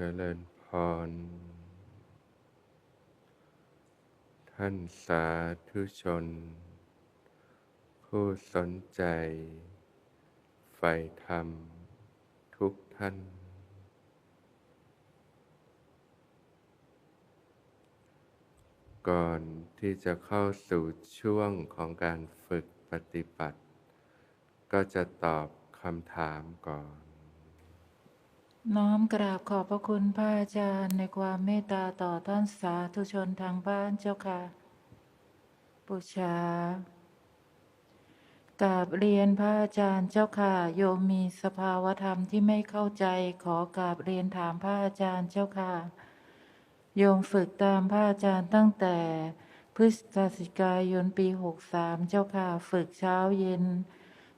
เจริญพร ท่านสาธุชน ผู้สนใจใฝ่ธรรมทุกท่าน ก่อนที่จะเข้าสู่ช่วงของการฝึกปฏิบัติ ก็จะตอบคำถามก่อน น้อมกราบขอบพระคุณพระอาจารย์ในความเมตตาต่อท่านสาธุชนทางบ้านเจ้าค่ะ บูชากราบเรียนพระอาจารย์เจ้าค่ะ โยมมีสภาวธรรมที่ไม่เข้าใจขอกราบเรียนถามพระอาจารย์เจ้าค่ะ โยมฝึกตามพระอาจารย์ตั้งแต่พฤศจิกายนปีหกสามเจ้าค่ะ ฝึกเช้าเย็น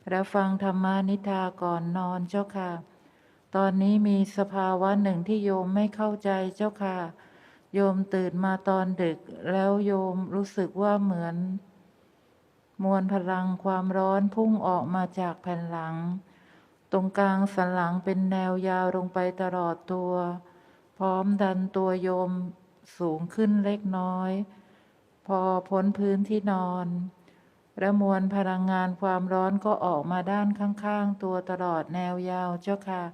และฟังธรรมานิทาก่อนนอนเจ้าค่ะ ตอนนี้มีสภาวะหนึ่งที่โยมไม่เข้าใจเจ้าค่ะ โยมตื่นมาตอนดึก แล้วโยมรู้สึกว่าเหมือน มวลพลังความร้อนพุ่งออกมาจากแผ่นหลัง ตรงกลางสันหลังเป็นแนวยาวลงไปตลอดตัว พร้อมดันตัวโยมสูงขึ้นเล็กน้อย พอพ้นพื้นที่นอนและมวลพลังงานความร้อนก็ออกมาด้านข้างๆ ตัวตลอดแนวยาวเจ้าค่ะ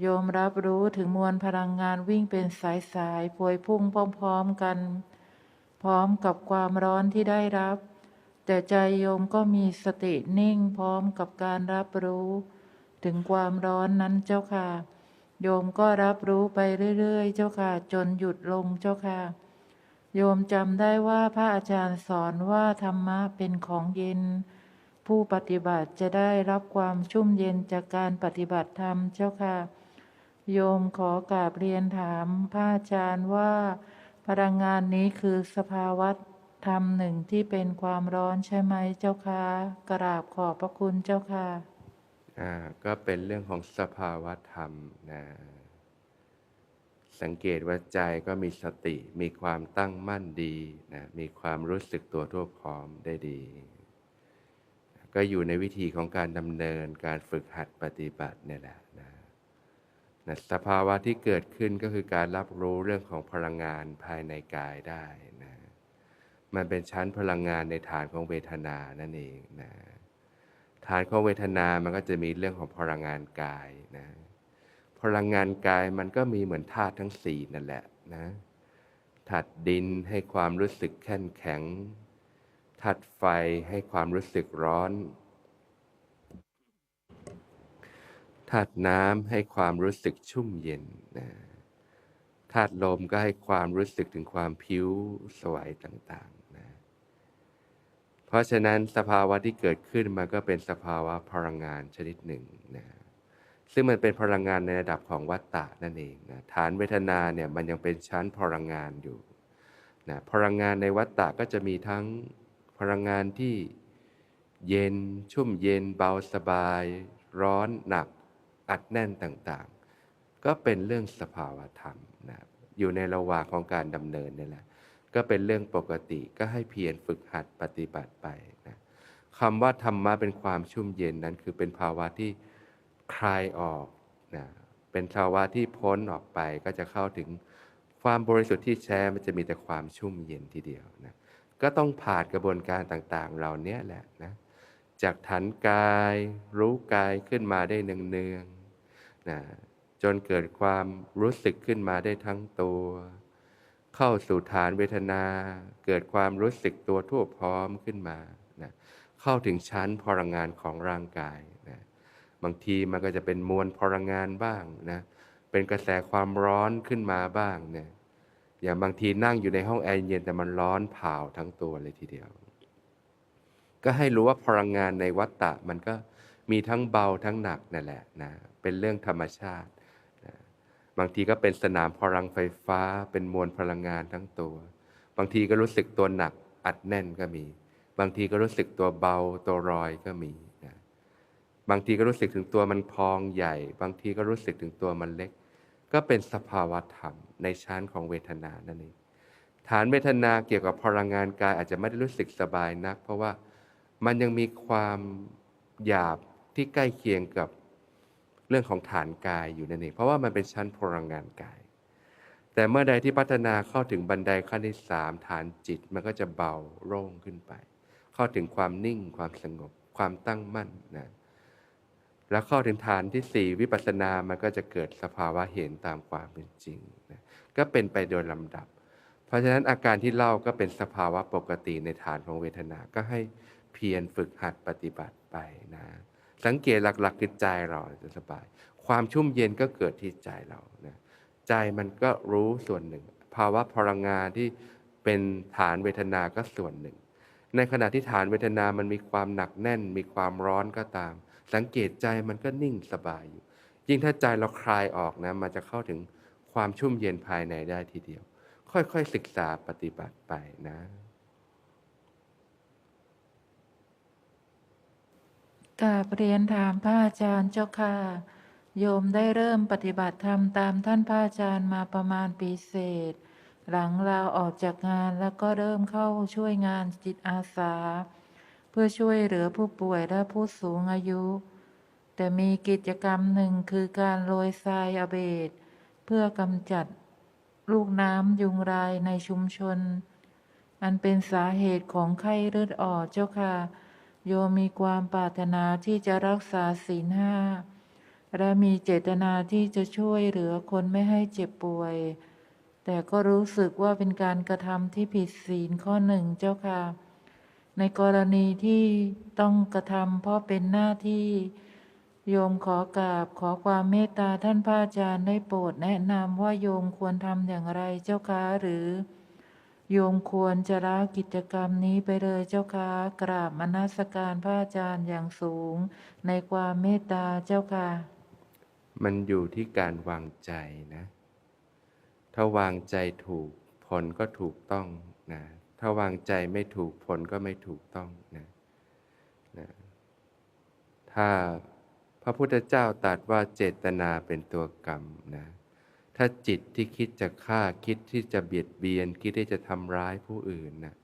โยมรับรู้ถึงมวลพลังงานวิ่งเป็นสายๆพวยพุ่งพร้อมๆกัน พร้อมกับความร้อนที่ได้รับ แต่ใจโยมก็มีสตินิ่งพร้อมกับการรับรู้ ถึงความร้อนนั้นเจ้าค่ะ โยมก็รับรู้ไปเรื่อยๆ เจ้าค่ะ จนหยุดลงเจ้าค่ะ โยมจำได้ว่าพระอาจารย์สอนว่าธรรมะเป็นของเย็น ผู้ปฏิบัติจะได้รับความชุ่มเย็นจากการปฏิบัติธรรมเจ้าค่ะ โยมขอกราบเรียนถามพระอาจารย์ว่า พลังงานนี้คือสภาวะธรรมหนึ่งที่เป็นความร้อนใช่ไหมเจ้าค่ะกราบขอบพระคุณเจ้าค่ะอ่าก็เป็นเรื่องของสภาวะธรรมนะสังเกตว่าใจก็มีสติ มีความตั้งมั่นดีนะมีความรู้สึกตัวทั่วพร้อมได้ดี ก็อยู่ในวิธีของการดำเนินการฝึกหัดปฏิบัติเนี่ยแหละนะ นะสภาวะที่เกิดขึ้นก็คือการรับรู้เรื่องของพลังงานภายในกายได้นะมันเป็นชั้นพลังงานในฐานของเวทนานั่นเองนะฐานของเวทนามันก็จะมีเรื่องของพลังงานกายนะพลังงานกายมันก็มีเหมือนธาตุทั้งสี่นั่นแหละนะธาตุดินให้ความรู้สึกแข็งแข็งธาตุไฟให้ความรู้สึกร้อน ธาตุน้ำให้ความรู้สึกชุ่มเย็นนะธาตุลมก็ให้ความรู้สึกถึงความผิวสวยต่างๆนะเพราะฉะนั้นสภาวะที่เกิดขึ้นมันก็เป็นสภาวะพลังงานชนิดหนึ่งนะซึ่งมันเป็นพลังงานในระดับของวัตตะนั่นเองนะฐานเวทนาเนี่ยมันยังเป็นชั้นพลังงานอยู่นะพลังงานในวัตตะก็จะมีทั้งพลังงานที่เย็น ชุ่มเย็น เบาสบาย ร้อนหนัก อัดแน่นต่างๆ ก็เป็นเรื่องสภาวะธรรมนะอยู่ในระหว่างของการดำเนินนี่แหละ ก็เป็นเรื่องปกติก็ให้เพียรฝึกหัดปฏิบัติไปนะคำว่าธรรมะเป็นความชุ่มเย็นนั้นคือเป็นภาวะที่คลายออกนะเป็นภาวะที่พ้นออกไปก็จะเข้าถึงความบริสุทธิ์ที่แท้มันจะมีแต่ความชุ่มเย็นทีเดียวนะก็ต้องผ่านกระบวนการต่างๆ เหล่านี้แหละนะจากฐานกาย รู้กายขึ้นมาได้เนือง นะจนเกิดความรู้สึกขึ้นมาได้ทั้งตัว เข้าสู่ฐานเวทนา เกิดความรู้สึกตัวทั่วพร้อมขึ้นมานะเข้าถึงชั้นพลังงานของร่างกายนะบางทีมันก็จะเป็นมวลพลังงานบ้างนะเป็นกระแสความร้อนขึ้นมาบ้างเนี่ยอย่างบางทีนั่งอยู่ในห้องแอร์เย็นแต่มันร้อนเผาทั้งตัวเลยทีเดียว ก็ให้รู้ว่าพลังงานในวัฏฏะมันก็ มีทั้งเบาทั้งหนักนั่นแหละนะเป็นเรื่องธรรมชาติบางทีก็เป็นสนามพลังไฟฟ้า เป็นมวลพลังงานทั้งตัว บางทีก็รู้สึกตัวหนักอัดแน่นก็มี บางทีก็รู้สึกตัวเบาตัวรอยก็มีนะบางทีก็รู้สึกถึงตัวมันพองใหญ่ บางทีก็รู้สึกถึงตัวมันเล็ก ก็เป็นสภาวะธรรมในชั้นของเวทนานั่นเองฐานเวทนาเกี่ยวกับพลังงานกายอาจจะไม่ได้รู้สึกสบายนัก เพราะว่ามันยังมีความหยาบ ที่ใกล้เคียงกับเรื่องของฐานกายอยู่นั่นเองเพราะว่ามันเป็นชั้นพลังงานกาย แต่เมื่อใดที่พัฒนาเข้าถึงบันไดขั้นที่สามฐานจิตมันก็จะเบาโล่งขึ้นไป เข้าถึงความนิ่งความสงบ ความตั้งมั่นนะแล้วเข้าถึงฐานที่สี่วิปัสสนา มันก็จะเกิดสภาวะเห็นตามความเป็นจริงนะก็เป็นไปโดยลำดับ เพราะฉะนั้นอาการที่เล่าก็เป็นสภาวะปกติในฐานของเวทนา ก็ให้เพียรฝึกหัดปฏิบัติไปนะ สังเกตหลักๆคือใจเราจะสบาย ความชุ่มเย็นก็เกิดที่ใจเรานะใจมันก็รู้ส่วนหนึ่ง ภาวะพลังงานที่เป็นฐานเวทนาก็ส่วนหนึ่ง ในขณะที่ฐานเวทนามันมีความหนักแน่น มีความร้อนก็ตาม สังเกตใจมันก็นิ่งสบายอยู่ ยิ่งถ้าใจเราคลายออกนะมันจะเข้าถึงความชุ่มเย็นภายในได้ทีเดียว ค่อยๆศึกษาปฏิบัติไปนะ กาเรียนถามพระอาจารย์เจ้าค่ะ โยมได้เริ่มปฏิบัติธรรมตามท่านพระอาจารย์มาประมาณปีเศษ หลังเราออกจากงานแล้วก็เริ่มเข้าช่วยงานจิตอาสา เพื่อช่วยเหลือผู้ป่วยและผู้สูงอายุ แต่มีกิจกรรมหนึ่งคือการโรยทรายอเบดเพื่อกำจัดลูกน้ำยุงลายในชุมชน อันเป็นสาเหตุของไข้เลือดออกเจ้าค่ะ โยมมีความปรารถนาที่จะรักษาศีลห้าและมีเจตนาที่จะช่วยเหลือคนไม่ให้เจ็บป่วย แต่ก็รู้สึกว่าเป็นการกระทำที่ผิดศีลข้อหนึ่งเจ้าค่ะ ในกรณีที่ต้องกระทำเพราะเป็นหน้าที่โยมขอกราบขอความเมตตาท่านพระอาจารย์ได้โปรดแนะนำว่าโยมควรทำอย่างไรเจ้าคะหรือ โยมควรจะละกิจกรรมนี้ไปเลยเจ้าค่ะกราบมนัสการพระอาจารย์อย่างสูง ในความเมตตาเจ้าค่ะ มันอยู่ที่การวางใจนะ ถ้าวางใจถูกผลก็ถูกต้องนะถ้าวางใจไม่ถูกผลก็ไม่ถูกต้องนะนะถ้าพระพุทธเจ้าตรัสว่าเจตนาเป็นตัวกรรมนะ ถ้าจิตที่คิดจะฆ่าคิดที่จะเบียดเบียน คิดที่จะทำร้ายผู้อื่นนะ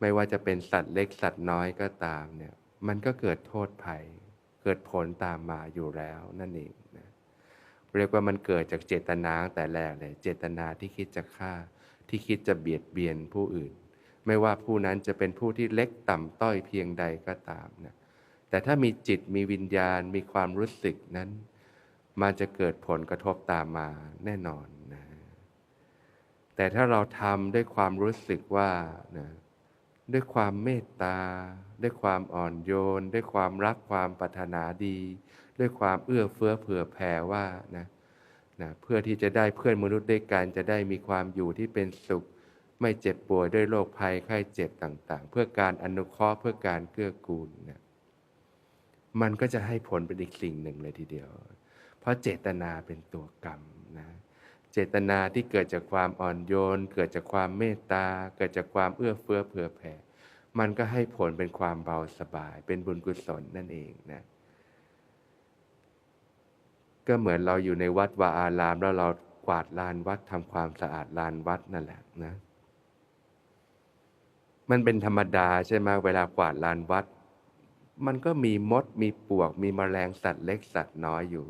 ไม่ว่าจะเป็นสัตว์เล็กสัตว์น้อยก็ตามเนี่ยมันก็เกิดโทษภัย เกิดผลตามมาอยู่แล้วนั่นเองนะเรียกว่ามันเกิดจากเจตนาแต่แรกเลยเจตนาที่คิดจะฆ่า ที่คิดจะเบียดเบียนผู้อื่น ไม่ว่าผู้นั้นจะเป็นผู้ที่เล็กต่ำต้อยเพียงใดก็ตามนะแต่ถ้ามีจิตมีวิญญาณมีความรู้สึกนั้น มันจะเกิดผลกระทบตามมาแน่นอนนะแต่ถ้าเราทำด้วยความรู้สึกว่านะด้วยความเมตตา ด้วยความอ่อนโยน ด้วยความรักความปรารถนาดี ด้วยความเอื้อเฟื้อเผื่อแผ่ว่านะนะเพื่อที่จะได้เพื่อนมนุษย์ด้วยกันจะได้มีความอยู่ที่เป็นสุข ไม่เจ็บป่วยด้วยโรคภัยไข้เจ็บต่างๆ เพื่อการอนุเคราะห์เพื่อการเกื้อกูลนะมันก็จะให้ผลเป็นอีกสิ่งหนึ่งเลยทีเดียว เพราะเจตนาเป็นตัวกรรมนะเจตนาที่เกิดจากความอ่อนโยน เกิดจากความเมตตา เกิดจากความเอื้อเฟื้อเผื่อแผ่ มันก็ให้ผลเป็นความเบาสบาย เป็นบุญกุศลนั่นเองนะ ก็เหมือนเราอยู่ในวัดวาอาราม แล้วเรากวาดลานวัดทำความสะอาดลานวัดนั่นแหละนะ มันเป็นธรรมดาใช่ไหมเวลากวาดลานวัด มันก็มีมด มีปวก มีแมลงสัตว์เล็กสัตว์น้อยอยู่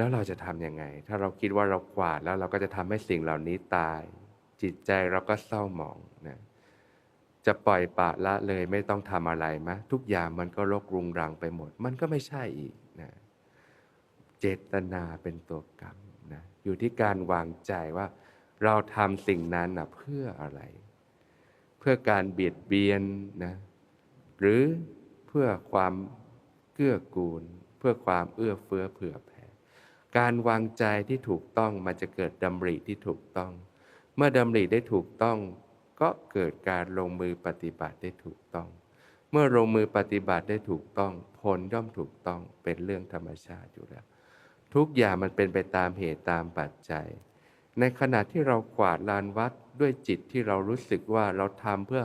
แล้วเราจะทำยังไง ถ้าเราคิดว่าเรากวาดแล้วเราก็จะทำให้สิ่งเหล่านี้ตาย จิตใจเราก็เศร้าหมองนะจะปล่อยปะละเลยไม่ต้องทำอะไรมะ ทุกอย่างมันก็รกรุงรังไปหมด มันก็ไม่ใช่อีกนะเจตนาเป็นตัวกรรมนะอยู่ที่การวางใจว่า เราทำสิ่งนั้นนะเพื่ออะไร เพื่อการเบียดเบียนนะหรือเพื่อความเกื้อกูล เพื่อความเอื้อเฟื้อเผื่อแการวางใจที่ถูกต้องมันจะเกิดดำริที่ถูกต้อง เมื่อดำริได้ถูกต้อง ก็เกิดการลงมือปฏิบัติได้ถูกต้อง เมื่อลงมือปฏิบัติได้ถูกต้อง ผลย่อมถูกต้องเป็นเรื่องธรรมชาติอยู่แล้ว ทุกอย่างมันเป็นไปตามเหตุตามปัจจัย ในขณะที่เรากวาดลานวัดด้วยจิตที่เรารู้สึกว่าเราทำเพื่อ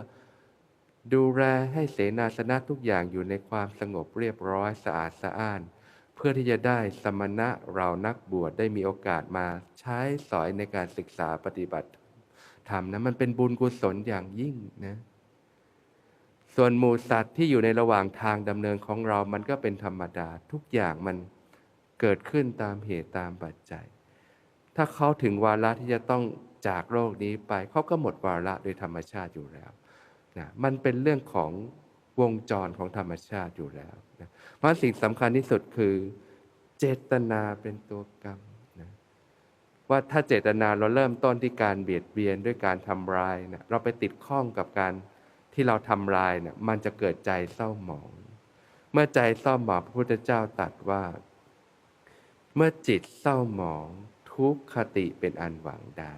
ดูแลให้เสนาสนะทุกอย่างอยู่ในความสงบเรียบร้อยสะอาดสะอ้าน เพื่อที่จะได้สมณะเรานักบวชได้มีโอกาสมาใช้สอยในการศึกษาปฏิบัติธรรมนะมันเป็นบุญกุศลอย่างยิ่งนะส่วนหมูสัตว์ที่อยู่ในระหว่างทางดำเนินของเรามันก็เป็นธรรมดาทุกอย่างมันเกิดขึ้นตามเหตุตามปัจจัย ถ้าเขาถึงวาระที่จะต้องจากโลกนี้ไปเขาก็หมดวาระโดยธรรมชาติอยู่แล้วนะมันเป็นเรื่องของ วงจรของธรรมชาติอยู่แล้วนะเพราะสิ่งสำคัญที่สุดคือเจตนาเป็นตัวกรรมนะว่าถ้าเจตนาเราเริ่มต้นที่การเบียดเบียนด้วยการทำร้ายนะเราไปติดข้องกับการที่เราทำลายเนี่ยมันจะเกิดใจเศร้าหมอง เมื่อใจเศร้าหมองพระพุทธเจ้าตรัสว่า เมื่อจิตเศร้าหมอง ทุกขติเป็นอันหวังได้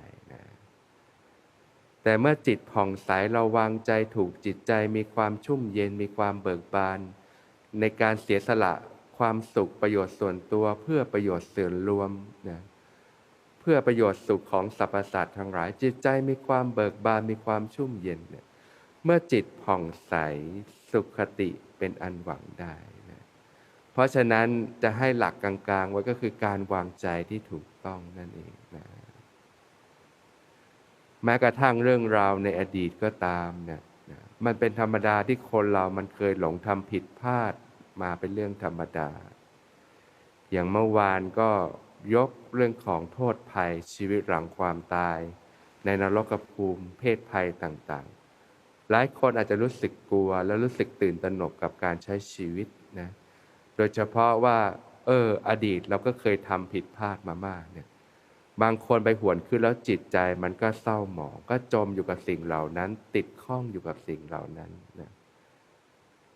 แต่เมื่อจิตผ่องใสเราวางใจถูกจิตใจมีความชุ่มเย็นมีความเบิกบาน ในการเสียสละความสุขประโยชน์ส่วนตัวเพื่อประโยชน์ส่วนรวมนะเพื่อประโยชน์สุขของสรรพสัตว์ทั้งหลาย จิตใจมีความเบิกบานมีความชุ่มเย็นเนี่ยเมื่อจิตผ่องใสสุขติเป็นอันหวังได้นะเพราะฉะนั้นจะให้หลักกลางๆไว้ก็คือการวางใจที่ถูกต้องนั่นเองนะ แม้กระทั่งเรื่องราวในอดีตก็ตามเนี่ยมันเป็นธรรมดาที่คนเรามันเคยหลงทำผิดพลาดมาเป็นเรื่องธรรมดา อย่างเมื่อวานก็ยกเรื่องของโทษภัยชีวิตหลังความตาย ในนรกภูมิ เพศภัยต่างๆ หลายคนอาจจะรู้สึกกลัว และรู้สึกตื่นตระหนกกับการใช้ชีวิตนะ โดยเฉพาะว่า เออ อดีตเราก็เคยทำผิดพลาดมามากเนี่ย บางคนไปหวนขึ้นแล้วจิตใจมันก็เศร้าหมอง ก็จมอยู่กับสิ่งเหล่านั้น ติดข้องอยู่กับสิ่งเหล่านั้นนะ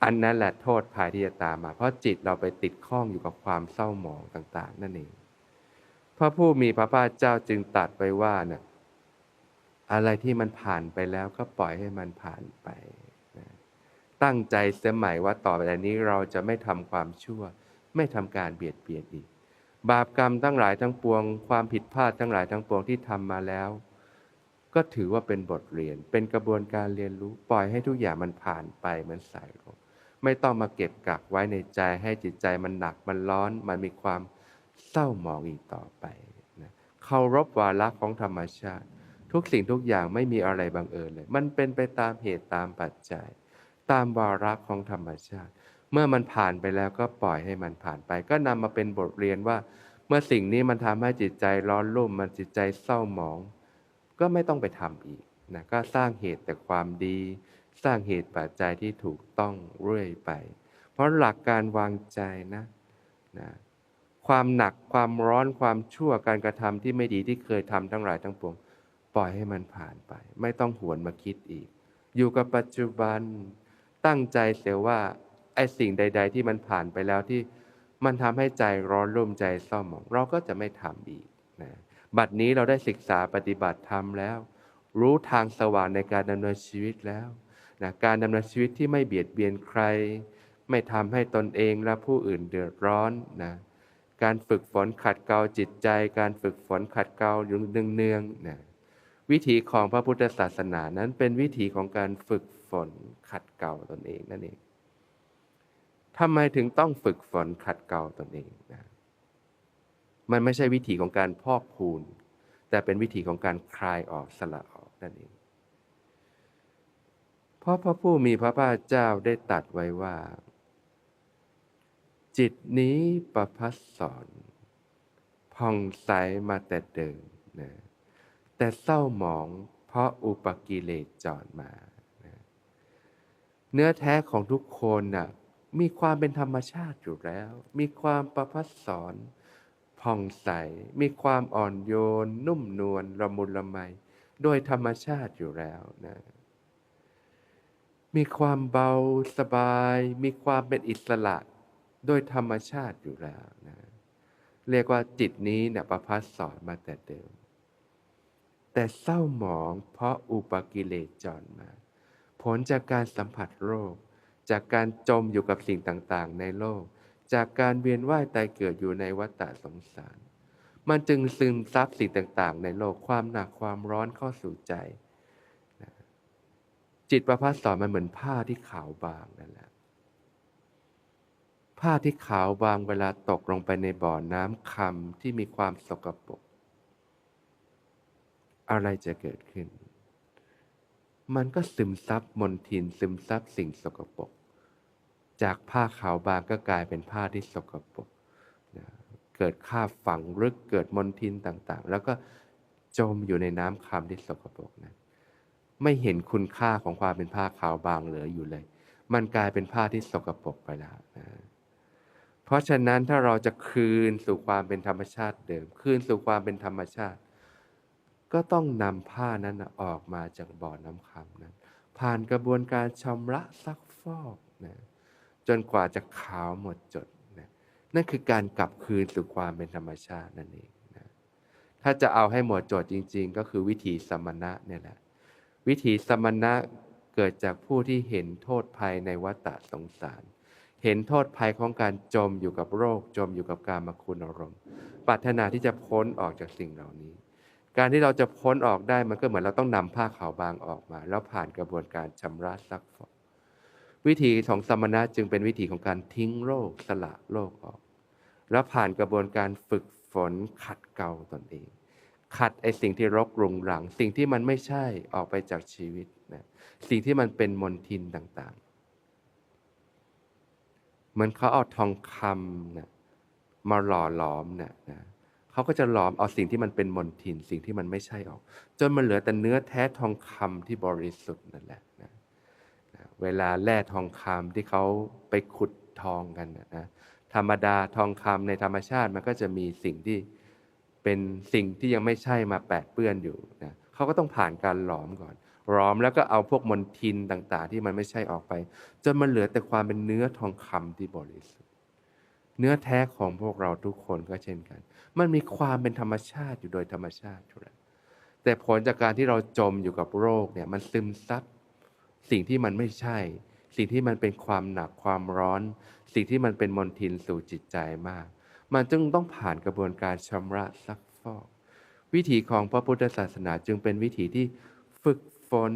อันนั้นแหละโทษภายที่จะตามมา เพราะจิตเราไปติดข้องอยู่กับความเศร้าหมองต่าง ๆ นั่นเองพระผู้มีพระภาคเจ้าจึงตรัสไว้ว่าเนะ่ะอะไรที่มันผ่านไปแล้วก็ปล่อยให้มันผ่านไปนะตั้งใจเสียใหม่ว่าต่อไปนี้เราจะไม่ทำความชั่ว ไม่ทำการเบียดเบียนอีก บาปกรรมทั้งหลายทั้งปวง ความผิดพลาดทั้งหลายทั้งปวงที่ทำมาแล้ว ก็ถือว่าเป็นบทเรียน เป็นกระบวนการเรียนรู้ปล่อยให้ทุกอย่างมันผ่านไปเหมือนสายลมไม่ต้องมาเก็บกักไว้ในใจให้จิตใจมันหนักมันร้อน มันมีความเศร้าหมองอีกต่อไปนะเคารพวาระของธรรมชาติ ทุกสิ่งทุกอย่างไม่มีอะไรบังเอิญเลย มันเป็นไปตามเหตุตามปัจจัย ตามวาระของธรรมชาติ เมื่อมันผ่านไปแล้วก็ปล่อยให้มันผ่านไป ก็นำมาเป็นบทเรียนว่า เมื่อสิ่งนี้มันทำให้จิตใจร้อนรุ่ม มันจิตใจเศร้าหมอง ก็ไม่ต้องไปทำอีกนะก็สร้างเหตุแต่ความดี สร้างเหตุปัจจัยที่ถูกต้องเรื่อยไป เพราะหลักการวางใจนะนะความหนักความร้อนความชั่วการกระทำที่ไม่ดีที่เคยทำทั้งหลายทั้งปวงปล่อยให้มันผ่านไป ไม่ต้องหวนมาคิดอีก อยู่กับปัจจุบันตั้งใจเสียว่า ไอ้สิ่งใด ๆ ที่มันผ่านไปแล้วที่มันทำให้ใจร้อนรุ่มใจเศร้าหมอง เราก็จะไม่ทำอีกนะบัดนี้เราได้ศึกษาปฏิบัติธรรมแล้ว รู้ทางสว่างในการดำเนินชีวิตแล้วนะการดำเนินชีวิตที่ไม่เบียดเบียนใคร ไม่ทำให้ตนเองและผู้อื่นเดือดร้อนนะการฝึกฝนขัดเกลาจิตใจ การฝึกฝนขัดเกลาอยู่เนืองๆนะวิถีของพระพุทธศาสนานั้นเป็นวิถีของการฝึกฝนขัดเกลาตนเองนั่นเอง ทำไมถึงต้องฝึกฝนขัดเกลาตนเองนะมันไม่ใช่วิถีของการพอกพูน แต่เป็นวิถีของการคลายออกสละออกนั่นเองเพราะพระผู้มีพระภาคเจ้าได้ตรัสไว้ว่า จิตนี้ประพัสสอนผ่องใสมาแต่เดิมนะแต่เศร้าหมองเพราะอุปกิเลสจอดมานะเนื้อแท้ของทุกคนน่ะ มีความเป็นธรรมชาติอยู่แล้ว มีความประพัสสอนผ่องใส มีความอ่อนโยน นุ่มนวลละมุนละไม โดยธรรมชาติอยู่แล้วนะ มีความเบาสบาย มีความเป็นอิสระ โดยธรรมชาติอยู่แล้วนะเรียกว่าจิตนี้เนี่ยประพัสสอนมาแต่เดิม แต่เศร้าหมองเพราะอุปกิเลสจอนมา ผลจากการสัมผัสโรค จากการจมอยู่กับสิ่งต่างๆ ในโลก จากการเวียนว่ายตายเกิดอยู่ในวัฏสงสาร มันจึงซึมซับสิ่งต่างๆ ในโลกความหนักความร้อนเข้าสู่ใจ จิตประพัสสอนมันเหมือนผ้าที่ขาวบางนั่นแหละผ้าที่ขาวบางเวลาตกลงไปในบ่อน้ำคำที่มีความสกปรกอะไรจะเกิดขึ้น มันก็ซึมซับมลทินซึมซับสิ่งสกปรก จากผ้าขาวบางก็กลายเป็นผ้าที่สกปรกนะเกิดคราฝังลึกเกิดมลทินต่างๆ แล้วก็จมอยู่ในน้ำคำที่สกปรกนั้นไม่เห็นคุณค่าของความเป็นผ้าขาวบางเหลืออยู่เลย มันกลายเป็นผ้าที่สกปรกไปแล้วนะเพราะฉะนั้นถ้าเราจะคืนสู่ความเป็นธรรมชาติเดิม คืนสู่ความเป็นธรรมชาติ ก็ต้องนำผ้านั้นออกมาจากบ่อน้ำคำนั้น ผ่านกระบวนการชำระซักฟอกนะ นกว่าจะขาวหมดจดนะนั่นคือการกลับคืนสู่ความเป็นธรรมชาตินั่นเองนะถ้าจะเอาให้หมดจดจริง ๆ ก็คือวิธีสมณะเนี่ยแหละ วิธีสมณะเกิดจากผู้ที่เห็นโทษภัยในวัฏสงสาร เห็นโทษภัยของการจมอยู่กับโรค จมอยู่กับการมาคุณอารมณ์ปรารถนาที่จะพ้นออกจากสิ่งเหล่านี้ การที่เราจะพ้นออกได้มันก็เหมือนเราต้องนำผ้าขาวบางออกมา แล้วผ่านกระบวนการชำระซักฟอก วิธีของสมณะจึงเป็นวิธีของการทิ้งโรคสละโรคออก แล้วผ่านกระบวนการฝึกฝนขัดเกลาตนเอง ขัดไอสิ่งที่รกรุงรัง สิ่งที่มันไม่ใช่ออกไปจากชีวิตนะสิ่งที่มันเป็นมลทินต่างๆเหมือนเขาเอาทองคำนะมาหล่อหลอมนะนะเขาก็จะหลอมเอาสิ่งที่มันเป็นมลทิน สิ่งที่มันไม่ใช่ออก จนมันเหลือแต่เนื้อแท้ทองคำที่บริสุทธิ์นั่นแหละ เวลาแร่ทองคำที่เขาไปขุดทองกันนะธรรมดาทองคำในธรรมชาติมันก็จะมีสิ่งที่เป็นสิ่งที่ยังไม่ใช่มาแปดเปื้อนอยู่นะเขาก็ต้องผ่านการหลอมก่อนหลอมแล้วก็เอาพวกมลทินต่าง ๆ ที่มันไม่ใช่ออกไปจนมันเหลือแต่ความเป็นเนื้อทองคำที่บริสุทธิ์เนื้อแท้ของพวกเราทุกคนก็เช่นกัน มันมีความเป็นธรรมชาติอยู่โดยธรรมชาติอยู่แล้วแต่ผลจากการที่เราจมอยู่กับโรคเนี่ยมันซึมซับ สิ่งที่มันไม่ใช่ สิ่งที่มันเป็นความหนักความร้อน สิ่งที่มันเป็นมลทินสู่จิตใจมาก มันจึงต้องผ่านกระบวนการชำระซักฟอก วิถีของพระพุทธศาสนาจึงเป็นวิถีที่ฝึกฝน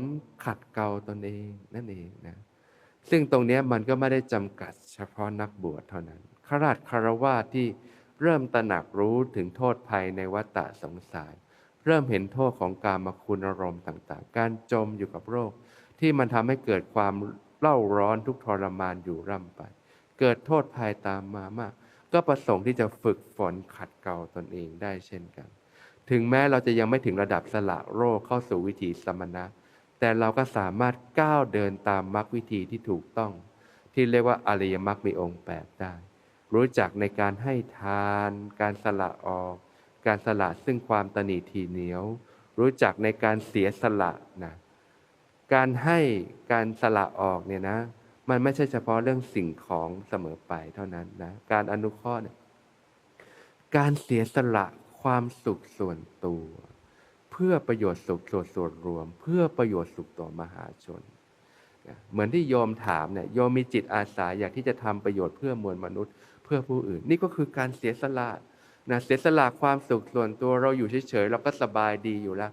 ขัดเกลาตนเองนั่นเองนะซึ่งตรงนี้มันก็ไม่ได้จำกัดเฉพาะนักบวชเท่านั้นขราชคารวาที่เริ่มตระหนักรู้ถึงโทษภัยในวัฏฏะสงสาร เริ่มเห็นโทษของการมาคุณอารมณ์ต่าง ๆ การจมอยู่กับโรค ที่มันทำให้เกิดความเล่าร้อนทุกทรมานอยู่ร่ำไป เกิดโทษภัยตามมามาก ก็ประสงค์ที่จะฝึกฝนขัดเกลาตนเองได้เช่นกัน ถึงแม้เราจะยังไม่ถึงระดับสละโรคเข้าสู่วิถีสมณะ แต่เราก็สามารถก้าวเดินตามมรรควิธีที่ถูกต้อง ที่เรียกว่าอริยมรรคมีองค์แปดได้ รู้จักในการให้ทาน การสละออก การสละซึ่งความตนีทีเหนียว รู้จักในการเสียสละนะ การให้การสละออกเนี่ยนะ มันไม่ใช่เฉพาะเรื่องสิ่งของเสมอไปเท่านั้นนะ การอนุเคราะห์เนี่ยการเสียสละความสุขส่วนตัว เพื่อประโยชน์สุขส่วนส่วนรวม เพื่อประโยชน์สุขต่อมหาชน เหมือนที่โยมถามเนี่ยโยมมีจิตอาสาอยากที่จะทำประโยชน์เพื่อมวลมนุษย์ เพื่อผู้อื่น นี่ก็คือการเสียสละนะเสียสละความสุขส่วนตัวเราอยู่เฉยๆเราก็สบายดีอยู่แล้ว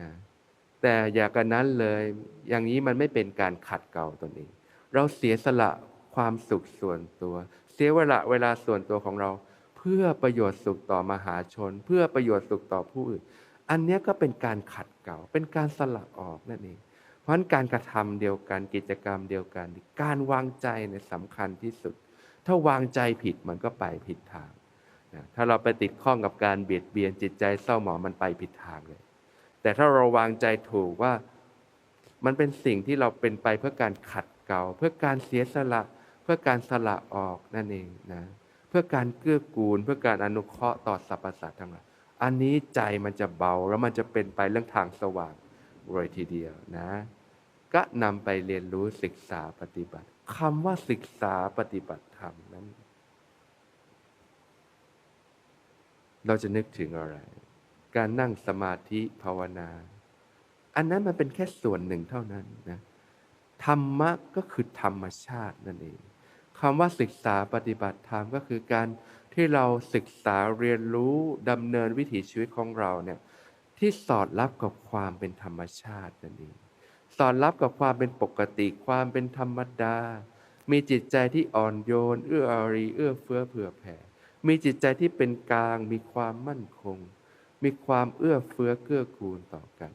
นะ แต่อย่ากันนั้นเลย อย่างนี้มันไม่เป็นการขัดเกลาตนเอง เราเสียสละความสุขส่วนตัว เสียเวลาเวลาส่วนตัวของเรา เพื่อประโยชน์สุขต่อมหาชน เพื่อประโยชน์สุขต่อผู้อื่น อันนี้ก็เป็นการขัดเกลาเป็นการสละออกนั่นเอง เพราะฉะนั้นการกระทำเดียวกันกิจกรรมเดียวกัน การวางใจเนี่ยสำคัญที่สุด ถ้าวางใจผิดมันก็ไปผิดทาง ถ้าเราไปติดข้องกับการเบียดเบียนจิตใจเศร้าหมองมันไปผิดทางเลย แต่ถ้าเราวางใจถูกว่ามันเป็นสิ่งที่เราเป็นไปเพื่อการขัดเกลาเพื่อการเสียสละเพื่อการสละออกนั่นเองนะเพื่อการเกื้อกูล เพื่อการอนุเคราะห์ต่อสรรพสัตว์ทั้งหลายอันนี้ใจมันจะเบาแล้วมันจะเป็นไปเรื่องทางสว่างเลยทีเดียวนะ ก็นำไปเรียนรู้ศึกษาปฏิบัติคำว่าศึกษาปฏิบัติธรรมนั้น เราจะนึกถึงอะไร การนั่งสมาธิภาวนา อันนั้นมันเป็นแค่ส่วนหนึ่งเท่านั้นนะธรรมะก็คือธรรมชาตินั่นเองคำว่าศึกษาปฏิบัติธรรมก็คือการที่เราศึกษาเรียนรู้ดำเนินวิถีชีวิตของเราเนี่ยที่สอดรับกับความเป็นธรรมชาตินั่นเองสอดรับกับความเป็นปกติความเป็นธรรมดา มีจิตใจที่อ่อนโยน เอื้ออารี เอื้อเฟื้อเผื่อแผ่ มีจิตใจที่เป็นกลาง มีความมั่นคง มีความเอื้อเฟื้อเกื้อกูลต่อกัน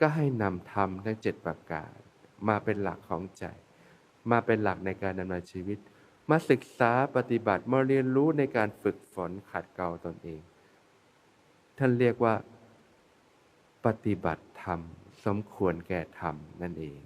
ก็ให้นำธรรมทั้งเจ็ดประการมาเป็นหลักของใจ มาเป็นหลักในการดำเนินชีวิต มาศึกษาปฏิบัติมาเรียนรู้ในการฝึกฝนขัดเกลาตนเอง ท่านเรียกว่า ปฏิบัติธรรม สมควรแก่ธรรมนั่นเอง